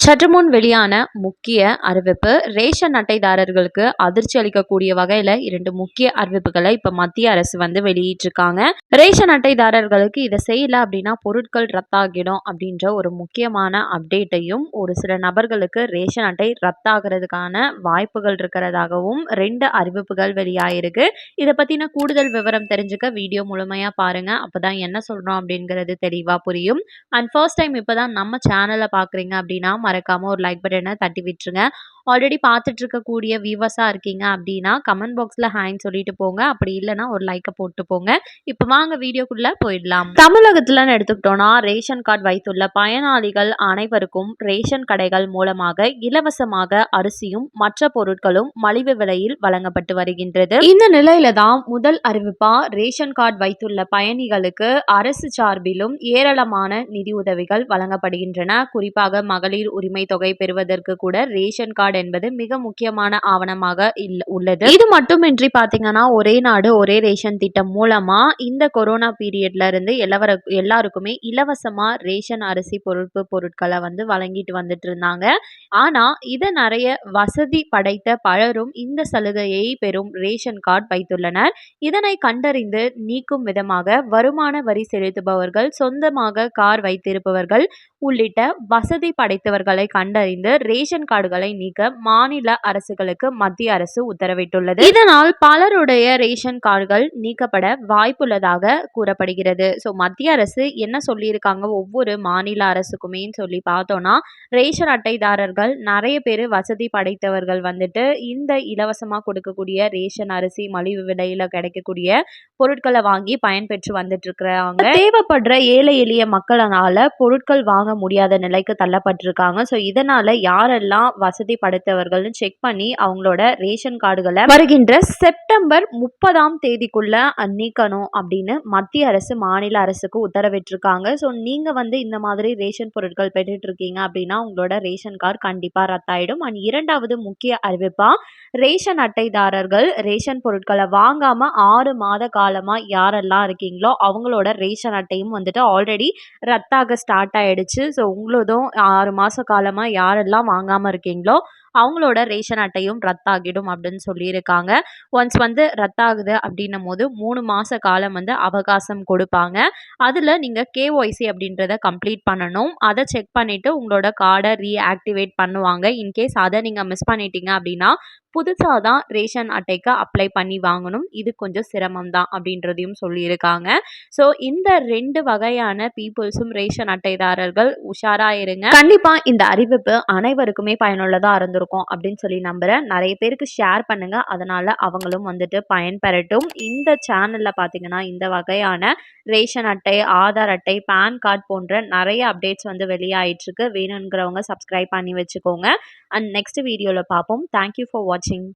சற்று முன் வெளியான முக்கிய அறிவிப்பு ரேஷன் அட்டைதாரர்களுக்கு அதிர்ச்சி அளிக்கக்கூடிய வகையில் இரண்டு முக்கிய அறிவிப்புகளை இப்போ மத்திய அரசு வந்து வெளியிட்டிருக்காங்க. ரேஷன் அட்டைதாரர்களுக்கு இதை செய்யல அப்படின்னா பொருட்கள் ரத்தாகிடும் அப்படின்ற ஒரு முக்கியமான அப்டேட்டையும் ஒரு சில நபர்களுக்கு ரேஷன் அட்டை ரத்தாகிறதுக்கான வாய்ப்புகள் இருக்கிறதாகவும் ரெண்டு அறிவிப்புகள் வெளியாயிருக்கு. இதை பற்றின கூடுதல் விவரம் தெரிஞ்சுக்க வீடியோ முழுமையாக பாருங்கள் அப்பதான் என்ன சொல்கிறோம் அப்படிங்கிறது தெளிவாக புரியும். அண்ட் ஃபர்ஸ்ட் டைம் இப்போ தான் நம்ம சேனலை பார்க்குறீங்க அப்படின்னா மறக்காமல் ஒரு லைக் பட்டனை தட்டி விட்டுருங்க. ஆல்ரெடி பார்த்துட்டு இருக்கக்கூடிய வியூவர்ஸாக இருக்கீங்க அப்படின்னா கமெண்ட் பாக்ஸில் ஹேங் சொல்லிட்டு போங்க. அப்படி இல்லைனா ஒரு லைக்கை போட்டு போங்க. இப்போ வாங்க வீடியோக்குள்ளே போயிடலாம். தமிழகத்துலன்னு எடுத்துக்கிட்டோன்னா ரேஷன் கார்டு வைத்துள்ள பயனாளிகள் அனைவருக்கும் ரேஷன் கடைகள் மூலமாக இலவசமாக அரிசியும் மற்ற பொருட்களும் மலிவு விலையில் வழங்கப்பட்டு வருகின்றது. இந்த நிலையில தான் முதல் அறிவிப்பா ரேஷன் கார்டு வைத்துள்ள பயணிகளுக்கு அரசு சார்பிலும் ஏராளமான நிதி உதவிகள் வழங்கப்படுகின்றன. குறிப்பாக மகளிர் உரிமை தொகை பெறுவதற்கு கூட ரேஷன் கார்டு என்பது மிக முக்கியமான ஆவணமாக உள்ளது. இது மட்டுமின்றி பாத்தீங்கன்னா ஒரே நாடு ஒரே ரேஷன் திட்டம் மூலமா இந்த கொரோனா பீரியட்ல இருந்து எல்லாவர எல்லாருக்குமே இலவசமா ரேஷன் அரிசி பொருட்பு பொருட்களை வந்து வழங்கிட்டு வந்துட்டு இருந்தாங்க. ஆனா இதை நிறைய வசதி படைத்த பலரும் இந்த சலுகையை பெறும் ரேஷன் கார்டு வைத்துள்ளனர். இதனை கண்டறிந்து நீக்கும் விதமாக வருமான வரி செலுத்துபவர்கள் சொந்தமாக கார் வைத்திருப்பவர்கள் உள்ளிட்ட வசதி படைத்தவர்களை கண்டறிந்து ரேஷன் கார்டுகளை நீக்க மாநில அரசுகளுக்கு மத்திய அரசு உத்தரவிட்டுள்ளது. இதனால் பலருடைய ரேஷன் கார்டுகள் நீக்கப்பட வாய்ப்புள்ளதாக கூறப்படுகிறது. ஸோ மத்திய அரசு என்ன சொல்லியிருக்காங்க? ஒவ்வொரு மாநில அரசுக்குமே சொல்லி பார்த்தோம்னா ரேஷன் அட்டைதாரர்கள் நிறைய பேர் வசதி படைத்தவர்கள் வந்துட்டு இந்த இலவசமாக கொடுக்கக்கூடிய ரேஷன் அரிசி மலிவு விலையில் கிடைக்கக்கூடிய பொருட்களை வாங்கி பயன்பெற்று வந்துட்டு இருக்கிறாங்க. தேவைப்படுற ஏழை எளிய மக்களால் பொருட்கள் வாங்க வாங்க முடியாத நிலைக்கு தள்ளப்பட்டிருக்காங்க. ஸோ இதனால் யாரெல்லாம் வசதி படைத்தவர்கள்னு செக் பண்ணி அவங்களோட ரேஷன் கார்டுகளை வருகின்ற செப்டம்பர் முப்பதாம் தேதிக்குள்ள நீக்கணும் அப்படின்னு மத்திய அரசு மாநில அரசுக்கு உத்தரவிட்டிருக்காங்க. ஸோ நீங்கள் வந்து இந்த மாதிரி ரேஷன் பொருட்கள் பெற்றுட்டு இருக்கீங்க அப்படின்னா உங்களோட ரேஷன் கார்டு கண்டிப்பாக ரத்தாயிடும். அண்ட் இரண்டாவது முக்கிய அறிவிப்பாக ரேஷன் அட்டைதாரர்கள் ரேஷன் பொருட்களை வாங்காமல் ஆறு மாத காலமாக யாரெல்லாம் இருக்கீங்களோ அவங்களோட ரேஷன் அட்டையும் வந்துட்டு ஆல்ரெடி ரத்தாக ஸ்டார்ட் ஆகிடுச்சு ஆயிடுச்சு. ஸோ உங்களதும் ஆறு மாத காலமாக யாரெல்லாம் வாங்காமல் இருக்கீங்களோ அவங்களோட ரேஷன் அட்டையும் ரத்தாகிடும் அப்படின்னு சொல்லியிருக்காங்க. ஒன்ஸ் வந்து ரத்தாகுது அப்படின்னும் போது மூணு மாத காலம் வந்து அவகாசம் கொடுப்பாங்க. அதில் நீங்கள் கேஒய்சி அப்படின்றத கம்ப்ளீட் பண்ணணும். அதை செக் பண்ணிவிட்டு உங்களோட கார்டை ரீஆக்டிவேட் பண்ணுவாங்க. இன்கேஸ் அதை நீங்கள் மிஸ் பண்ணிட்டீங்க அப்படின்னா புதுசாக தான் ரேஷன் அட்டைக்கு அப்ளை பண்ணி வாங்கணும். இது கொஞ்சம் சிரமம் தான் அப்படின்றதையும் சொல்லியிருக்காங்க. ஸோ இந்த ரெண்டு வகையான பீப்புள்ஸும் ரேஷன் அட்டைதாரர்கள் உஷாராக இருங்க. கண்டிப்பாக இந்த அறிவிப்பு அனைவருக்குமே பயனுள்ளதாக இருந்திருக்கும். அப்படின்னு சொல்லி நம்புகிறேன் நிறைய பேருக்கு ஷேர் பண்ணுங்கள் அதனால் அவங்களும் வந்துட்டு பயன்பெறட்டும். இந்த சேனலில் பார்த்தீங்கன்னா இந்த வகையான ரேஷன் அட்டை ஆதார் அட்டை பேன் கார்டு போன்ற நிறைய அப்டேட்ஸ் வந்து வெளியாயிட்டுருக்கு. வேணுங்கிறவங்க சப்ஸ்கிரைப் பண்ணி வச்சுக்கோங்க. அண்ட் நெக்ஸ்ட் வீடியோவில் பார்ப்போம் தேங்க்யூ ஃபார் வாட்சிங்